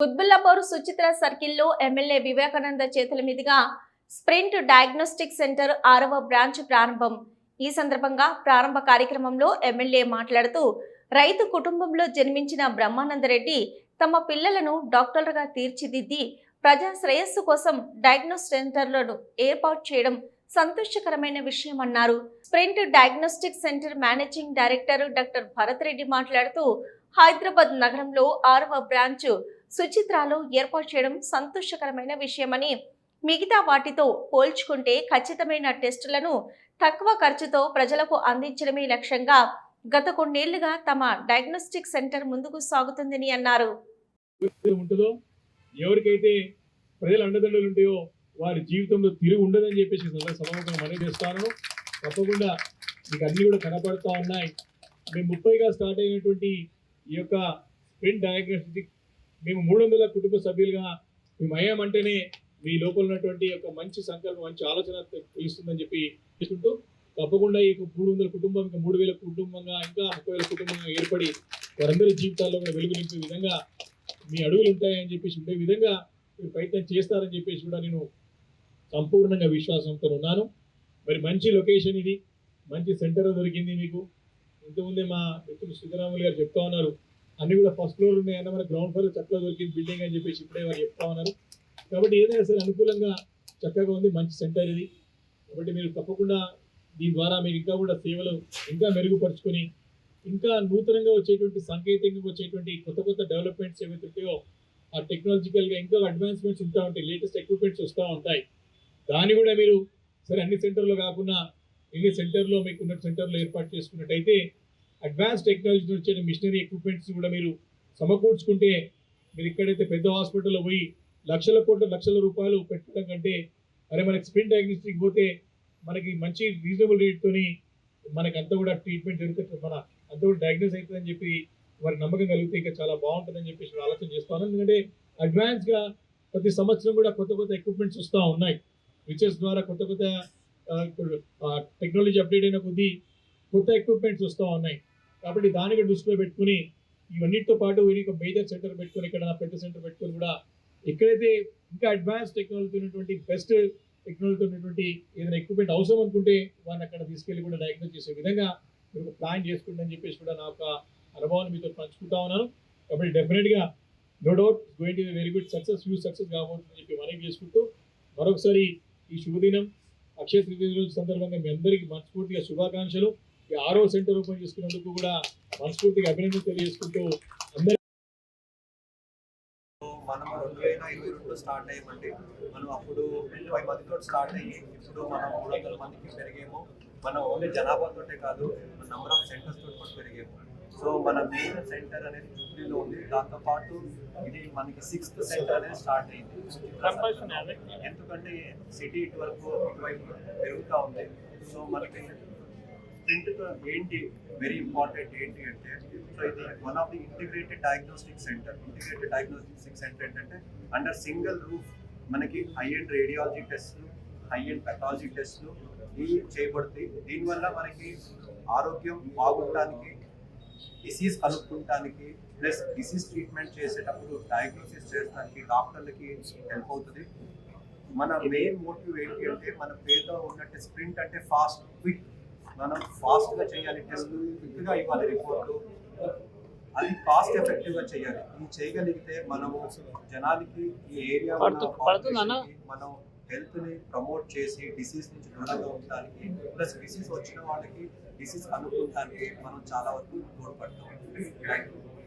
కుత్బుల్లాపూర్ సుచిత్ర సర్కిల్లో ఎమ్మెల్యే వివేకానంద చేతుల మీదుగా స్ప్రింట్ డయాగ్నోస్టిక్ సెంటర్ ఆరవ బ్రాంచ్ ప్రారంభం. ఈ సందర్భంగా ప్రారంభ కార్యక్రమంలో ఎమ్మెల్యే మాట్లాడుతూ రైతు కుటుంబంలో జన్మించిన బ్రహ్మానందరెడ్డి తమ పిల్లలను డాక్టర్లుగా తీర్చిదిద్ది ప్రజా శ్రేయస్సు కోసం డయాగ్నోస్ సెంటర్లను ఏర్పాటు చేయడం సంతోషకరమైన విషయం అన్నారు sprint diagnostic centre managing director doctor Bharat Reddy మాట్లాడుతూ హైదరాబాద్ నగరంలో ఆరవ బ్రాంచ్ సుచిత్రాలు ఏర్పాటు చేయడం సంతోషకరమైన విషయమని మిగతా వాటితో పోల్చుకుంటే ఖచ్చితమైన టెస్టులను తక్కువ ఖర్చుతో ప్రజలకు అందించడమే లక్ష్యంగా గత కొన్నేళ్ళుగా తమ డయాగ్నోస్టిక్ సెంటర్ ముందుకు సాగుతుందని అన్నారు. ఉంటుందో ఎవరికైతే ప్రజల అండదండలు ఉంటాయో వారి జీవితంలో తిరిగి ఉండదని చెప్పేసి సభముఖం మనవి చేస్తాను. తప్పకుండా మీకు అన్ని కూడా కనపడుతూ ఉన్నాయి. మేము ముప్పైగా స్టార్ట్ అయినటువంటి ఈ యొక్క స్ప్రింట్ డయాగ్నోస్టిక్ మేము మూడు వందల కుటుంబ సభ్యులుగా మేము అయ్యామంటేనే మీ లోపల ఉన్నటువంటి ఒక మంచి సంకల్పం మంచి ఆలోచన తెలుస్తుందని చెప్పి తీసుకుంటూ తప్పకుండా ఈ మూడు వందల కుటుంబం ఇంకా మూడు వేల కుటుంబంగా ఇంకా ముప్పై వేల కుటుంబంగా ఏర్పడి వారందరి జీవితాల్లో కూడా వెలుగు నింపే విధంగా మీ అడుగులు ఉంటాయని చెప్పేసి ఉండే విధంగా మీరు ప్రయత్నం చేస్తారని చెప్పేసి కూడా నేను సంపూర్ణంగా విశ్వాసంతో ఉన్నాను. మరి మంచి లొకేషన్ ఇది. మంచి సెంటర్ దొరికింది మీకు. ఇంతకుముందే మా మిత్రులు సిద్ధరాములు గారు చెప్తా ఉన్నారు. అన్ని కూడా ఫస్ట్ ఫ్లోర్ ఉన్నాయన్న మన గ్రౌండ్ ఫ్లోర్ చక్కగా దొరికింది బిల్డింగ్ అని చెప్పేసి ఇప్పుడే వారు చెప్తా ఉన్నారు. కాబట్టి ఏదైనా సరే అనుకూలంగా చక్కగా ఉంది మంచి సెంటర్ ఇది. కాబట్టి మీరు తప్పకుండా దీని ద్వారా మీరు ఇంకా కూడా సేవలు ఇంకా మెరుగుపరుచుకొని ఇంకా నూతనంగా వచ్చేటువంటి సాంకేతికంగా వచ్చేటువంటి కొత్త కొత్త డెవలప్మెంట్స్ ఏవైతే ఉంటాయో ఆ టెక్నాలజికల్గా ఇంకా అడ్వాన్స్మెంట్స్ ఉంటా ఉంటాయి లేటెస్ట్ ఎక్విప్మెంట్స్ వస్తూ ఉంటాయి. దాన్ని కూడా మీరు సరే అన్ని సెంటర్లో కాకుండా ఎన్ని సెంటర్లో మీకు ఉన్న సెంటర్లో ఏర్పాటు చేసుకున్నట్టయితే అడ్వాన్స్ టెక్నాలజీ వచ్చే మిషనరీ ఎక్విప్మెంట్స్ కూడా మీరు సమకూర్చుకుంటే మీరు ఇక్కడైతే పెద్ద హాస్పిటల్లో పోయి లక్షల కోట్ల లక్షల రూపాయలు పెట్టడం కంటే మరి మనకి స్పిన్ డయాగ్నోస్టిక్ పోతే మనకి మంచి రీజనబుల్ రేట్తోని మనకి అంతా కూడా ట్రీట్మెంట్ జరుగుతుంది మన అంతా కూడా డయాగ్నోస్ అవుతుందని చెప్పి వారి నమ్మకం కలిగితే ఇంకా చాలా బాగుంటుందని చెప్పేసి నేను ఆలోచన చేస్తాను. ఎందుకంటే అడ్వాన్స్గా ప్రతి సంవత్సరం కూడా కొత్త కొత్త ఎక్విప్మెంట్స్ వస్తూ ఉన్నాయి. రీసెర్చ్ ద్వారా కొత్త కొత్త టెక్నాలజీ అప్డేట్ అయిన కొద్దీ కొత్త ఎక్విప్మెంట్స్ వస్తూ ఉన్నాయి. కాబట్టి దానికి దృష్టిలో పెట్టుకుని ఇవన్నిటితో పాటు ఒక మేజర్ సెంటర్ పెట్టుకుని ఇక్కడ పెద్ద సెంటర్ పెట్టుకుని కూడా ఎక్కడైతే ఇంకా అడ్వాన్స్ టెక్నాలజీ ఉన్నటువంటి బెస్ట్ టెక్నాలజీ ఉన్నటువంటి ఏదైనా ఎక్విప్మెంట్ అవసరం అనుకుంటే వారిని అక్కడ తీసుకెళ్ళి కూడా డయాగ్నోస్ చేసే విధంగా మీరు ప్లాన్ చేసుకుంటుందని చెప్పేసి కూడా నా యొక్క అనుభవాన్ని మీతో పంచుకుంటా ఉన్నాను. కాబట్టి డెఫినెట్గా no doubt going to very good success huge success కాబోతుందని చెప్పి మనవి చేసుకుంటూ మరొకసారి ఈ శుభదినం అక్షయ తృతీయ రోజు సందర్భంగా మీ అందరికీ మనస్ఫూర్తిగా శుభాకాంక్షలు. ఆరో సెంటర్ ఓపెన్ చేసుకున్నందుకు కూడా మనస్ఫూర్తిగా అభినందనలు తెలియజేసుకుంటూ అందరి మనం రెండు వేల ఇరవై రెండులో స్టార్ట్ అయ్యామండి. మనం అప్పుడు ముప్పై మందితో స్టార్ట్ అయ్యి ఇప్పుడు మనం మూడు వందల మందికి పెరిగాము. మనం ఓన్లీ జనాభాతోటే కాదు నంబర్ ఆఫ్ సెంటర్స్ తోటి కూడా పెరిగాము. సో మన మెయిన్ సెంటర్ అనేది జూబ్లీలో ఉంది. దాంతో పాటు ఇది మనకి సిక్స్త్ సెంటర్ అనేది స్టార్ట్ అయింది. ఎందుకంటే సిటీ ఇటు వరకు ఇటువైపు పెరుగుతూ ఉంది. సో మనకి ప్రింట్ ఏంటి? వెరీ ఇంపార్టెంట్ ఏంటి అంటే సో ఇది one of the integrated diagnostic centre integrated diagnostic centre ఏంటంటే అండర్ సింగిల్ రూఫ్ మనకి హై అండ్ రేడియాలజీ టెస్ట్లు హై అండ్ పెథాలజీ టెస్ట్లు ఇవి చేయబడతాయి. దీనివల్ల మనకి ఆరోగ్యం బాగుండడానికి డిసీజ్ కనుక్కుంటానికి ప్లస్ డిసీజ్ ట్రీట్మెంట్ చేసేటప్పుడు డయాగ్నోసిస్ చేయడానికి డాక్టర్లకి హెల్ప్ అవుతుంది. మన మెయిన్ మోటివ్ ఏంటి అంటే మన పేరులో ఉన్నట్టు స్ప్రింట్ అంటే ఫాస్ట్ క్విక్ మనం ఫాస్ట్గా చేయాలి టెస్ట్ క్విక్గా ఇవ్వాలి రిపోర్ట్లు అది కాస్ట్ ఎఫెక్టివ్గా చేయాలి. ఇది చేయగలిగితే మనము జనాలకి ఈ ఏరియా మనం హెల్త్ని ప్రమోట్ చేసి డిసీజ్ నుంచి దూరంగా ఉండడానికి ప్లస్ డిసీజ్ వచ్చిన వాళ్ళకి డిసీజ్ కనుక్కోవడానికి మనం చాలా వరకు తోడ్పడతాం. Thank you